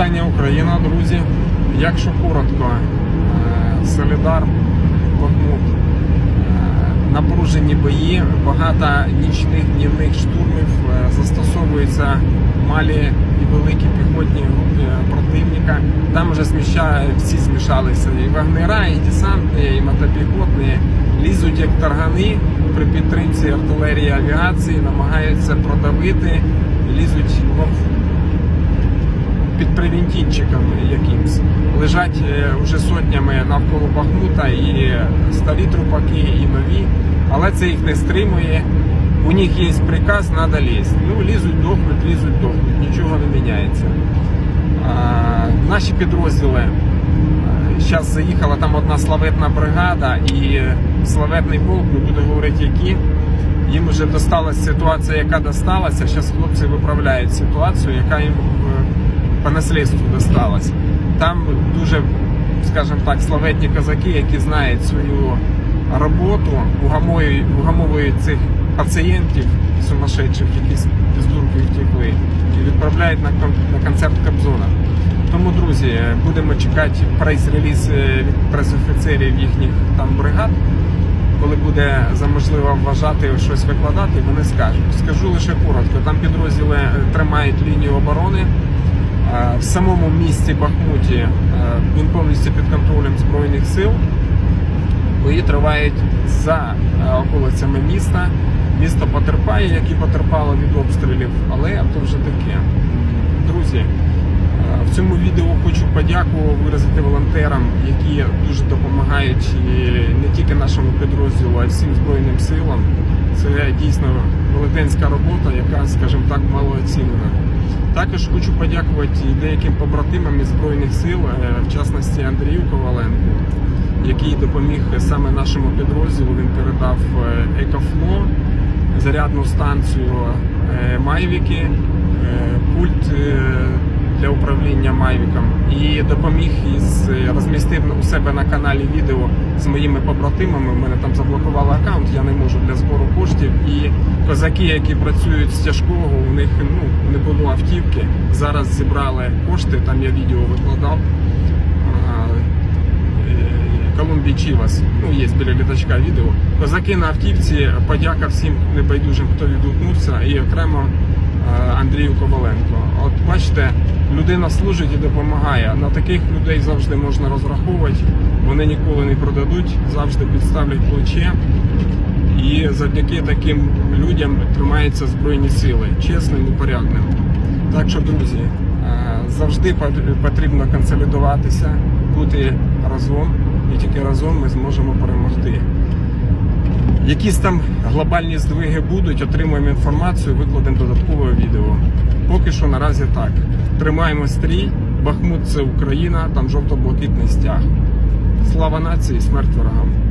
вітання Україна, друзі. Якщо коротко, е, Солідар, Бахмут, е, напружені бої, багато нічних днівних штурмів е, застосовуються малі і великі піхотні групи противника. Там вже сміща, всі змішалися. І вагнера, і десантні, і мотопіхотні. Лізуть як таргани при підтримці артилерії авіації, намагаються продавити, лізуть під привінтінчиком якимсь. Лежать е, вже сотнями навколо Бахмута і старі трупаки, і нові, але це їх не стримує. У них є приказ, треба лізти. Ну, лізуть, дохнуть, лізуть, дохнуть, нічого не міняється. А, наші підрозділи. Зараз заїхала там одна славетна бригада і славетний полк, не буду говорити які. Їм вже досталася ситуація, яка досталася. Зараз хлопці виправляють ситуацію, яка їм е, по наслідству досталась. Там дуже, скажімо так, славетні козаки, які знають свою роботу, угамовують, угамовують цих пацієнтів сумасшедших, які з дурки втекли, і відправляють на, на концерт Кобзона. Тому, друзі, будемо чекати прес-реліз е, від прес-офіцерів їхніх там бригад. Коли буде за можливо вважати щось викладати, вони скажуть. Скажу лише коротко. Там підрозділи е, тримають лінію оборони. Е, В самому місті Бахмуті е, він повністю під контролем Збройних сил. Бої тривають за е, околицями міста. Місто потерпає, як і потерпало від обстрілів, але то вже таке. Друзі, в цьому відео хочу подяку виразити волонтерам, які дуже допомагають не тільки нашому підрозділу, а й всім Збройним силам. Це дійсно велетенська робота, яка, скажімо так, мало оцінена. Також хочу подякувати деяким побратимам із Збройних сил, е, в частності Андрію Коваленку, який допоміг саме нашому підрозділу. Він передав е, Екофло, зарядну станцію е, Майвіки, пульт для управління Майвіком і допоміг із розмістив у себе на каналі відео з моїми побратимами. У мене там заблокували аккаунт, я не можу для збору коштів. І козаки, які працюють з тяжкого, у них ну не було автівки. Зараз зібрали кошти. Там я відео викладав. Е, Колумбій Чівас, ну є біля літачка відео. Козаки на автівці, подяка всім небайдужим, хто відгукнувся, і окремо е, Андрію Коваленко. От бачите, людина служить і допомагає. На таких людей завжди можна розраховувати. Вони ніколи не продадуть, завжди підставлять плече. І завдяки таким людям тримаються збройні сили, чесним і порядним. Так що, друзі, е, завжди потрібно консолідуватися, бути разом, і тільки разом ми зможемо перемогти. Якісь там глобальні здвиги будуть, отримуємо інформацію, викладемо додаткове відео. Поки що наразі так. Тримаємо стрій, Бахмут це Україна, там жовто-блакитний стяг. Слава нації, смерть ворогам.